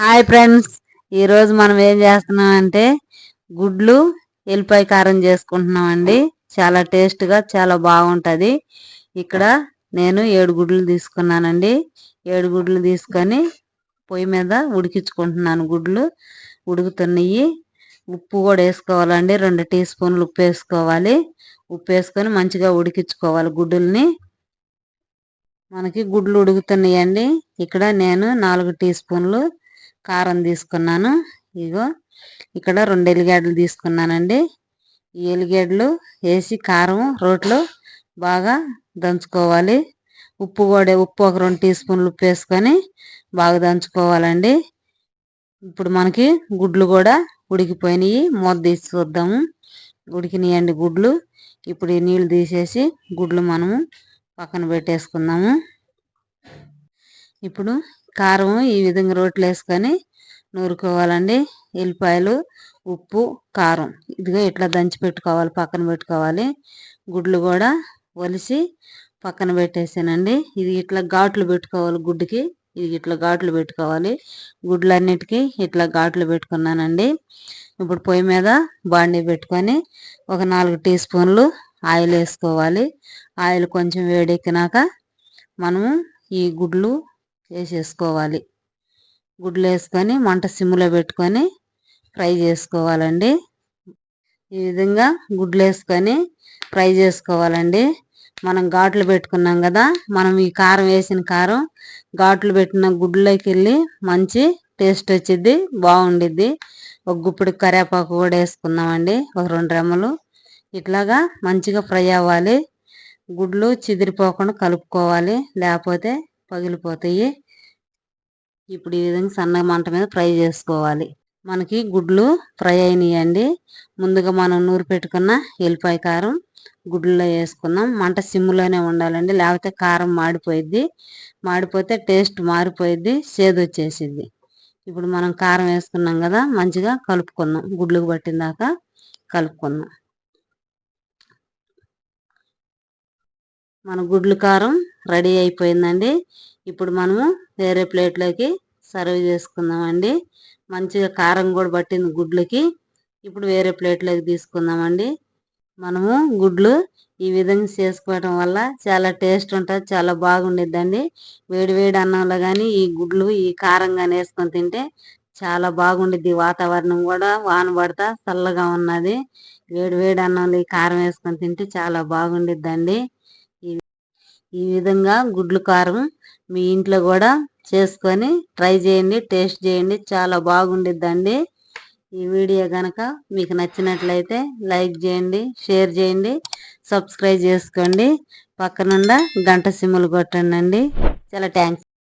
Hi friends. ఈరోజు మనం ఏం చేస్తున్నాం అంటే గుడ్లు ఎల్లిపాయ కారం చేసుకుంటున్నాం అండి చాలా టేస్ట్గా చాలా బాగుంటుంది. ఇక్కడ నేను ఏడు గుడ్లు తీసుకున్నానండి. ఏడు గుడ్లు తీసుకొని పొయ్యి మీద ఉడికించుకుంటున్నాను గుడ్లు. ఉడుకుతున్నాయి. ఉప్పు కూడా వేసుకోవాలండి. రెండు టీ స్పూన్లు ఉప్పు వేసుకోవాలి. ఉప్పు వేసుకొని మంచిగా ఉడికించుకోవాలి గుడ్డుల్ని. మనకి గుడ్లు ఉడుకుతున్నాయండి. ఇక్కడ నేను నాలుగు టీ స్పూన్లు కారం తీసుకున్నాను. ఇగో ఇక్కడ రెండు ఎల్లిగడ్డలు తీసుకున్నానండి. ఈ ఎల్లిగడ్డలు వేసి కారం రోట్లో బాగా దంచుకోవాలి. ఉప్పు కూడా ఉప్పు ఒక రెండు టీ స్పూన్లు ఉప్పు వేసుకొని బాగా దంచుకోవాలండి. ఇప్పుడు మనకి గుడ్లు కూడా ఉడికిపోయినాయి. మూత తీసి చూద్దాము. ఉడికినాయండి గుడ్లు. ఇప్పుడు ఈ నీళ్ళు తీసేసి గుడ్లు మనము పక్కన పెట్టేసుకుందాము. ఇప్పుడు కారం ఈ విధంగా రోట్లు వేసుకొని నూరుకోవాలండి. ఎల్లిపాయలు ఉప్పు కారం. ఇదిగో ఇట్లా దంచి పెట్టుకోవాలి పక్కన పెట్టుకోవాలి. గుడ్లు కూడా ఒలిసి పక్కన పెట్టేసానండి. ఇది ఇట్లా ఘాట్లు పెట్టుకోవాలి గుడ్డుకి. ఇది ఇట్లా ఘాట్లు పెట్టుకోవాలి. గుడ్లన్నిటికీ ఇట్లా ఘాట్లు పెట్టుకున్నానండి. ఇప్పుడు పొయ్యి మీద బాండీ పెట్టుకొని ఒక నాలుగు టీ స్పూన్లు ఆయిల్ వేసుకోవాలి. ఆయిల్ కొంచెం వేడెక్కినాక మనము ఈ గుడ్లు చేసేసుకోవాలి. గుడ్లు వేసుకొని మంట సిమ్లో పెట్టుకొని ఫ్రై చేసుకోవాలండి. ఈ విధంగా గుడ్లు వేసుకొని ఫ్రై చేసుకోవాలండి. మనం ఘాట్లు పెట్టుకున్నాం కదా మనం ఈ కారం వేసిన కారం ఘాట్లు పెట్టిన గుడ్లోకి వెళ్ళి మంచి టేస్ట్ వచ్చింది బాగుండిద్ది. ఒక గుప్పుడు కరివేపాకు కూడా వేసుకుందామండి ఒక రెండు రెమ్మలు. ఇట్లాగా మంచిగా ఫ్రై అవ్వాలి. గుడ్లు చిదిరిపోకుండా కలుపుకోవాలి లేకపోతే పగిలిపోతాయి. ఇప్పుడు ఈ విధంగా సన్న మంట మీద ఫ్రై చేసుకోవాలి. మనకి గుడ్లు ఫ్రై అయినాయండి. ముందుగా మనం నూరు పెట్టుకున్న ఎల్లిపాయ కారం గుడ్లలో వేసుకుందాం. మంట సిమ్లోనే ఉండాలండి. లేకపోతే కారం మాడిపోయిద్ది. మాడిపోతే టేస్ట్ మారిపోయిద్ది. సేదు వచ్చేసిద్ది. ఇప్పుడు మనం కారం వేసుకున్నాం కదా మంచిగా కలుపుకుందాం. గుడ్లకు పట్టిందాక కలుపుకుందాం. మన గుడ్లు కారం రెడీ అయిపోయిందండి. ఇప్పుడు మనము వేరే ప్లేట్లోకి సర్వ్ చేసుకుందామండి. మంచిగా కారం కూడా పట్టింది గుడ్లకి. ఇప్పుడు వేరే ప్లేట్లోకి తీసుకుందామండి. మనము గుడ్లు ఈ విధంగా చేసుకోవడం వల్ల చాలా టేస్ట్ ఉంటుంది చాలా బాగుండిద్దండి. వేడి వేడి అన్నంలో కానీ ఈ గుడ్లు ఈ కారం కానీ వేసుకొని తింటే చాలా బాగుండిద్ది. వాతావరణం కూడా వాన పడతా చల్లగా ఉన్నది. వేడి వేడి అన్నంలో ఈ కారం వేసుకొని తింటే చాలా బాగుండిద్దండి. ఈ విధంగా గుడ్లు కారం మీ ఇంట్లో కూడా చేసుకొని ట్రై చేయండి టేస్ట్ చేయండి. చాలా బాగుండిద్దండి. ఈ వీడియో కనుక మీకు నచ్చినట్లయితే లైక్ చేయండి షేర్ చేయండి సబ్స్క్రైబ్ చేసుకోండి. పక్కనుండ గంట సిమ్ములు కొట్టండి చాలా థ్యాంక్స్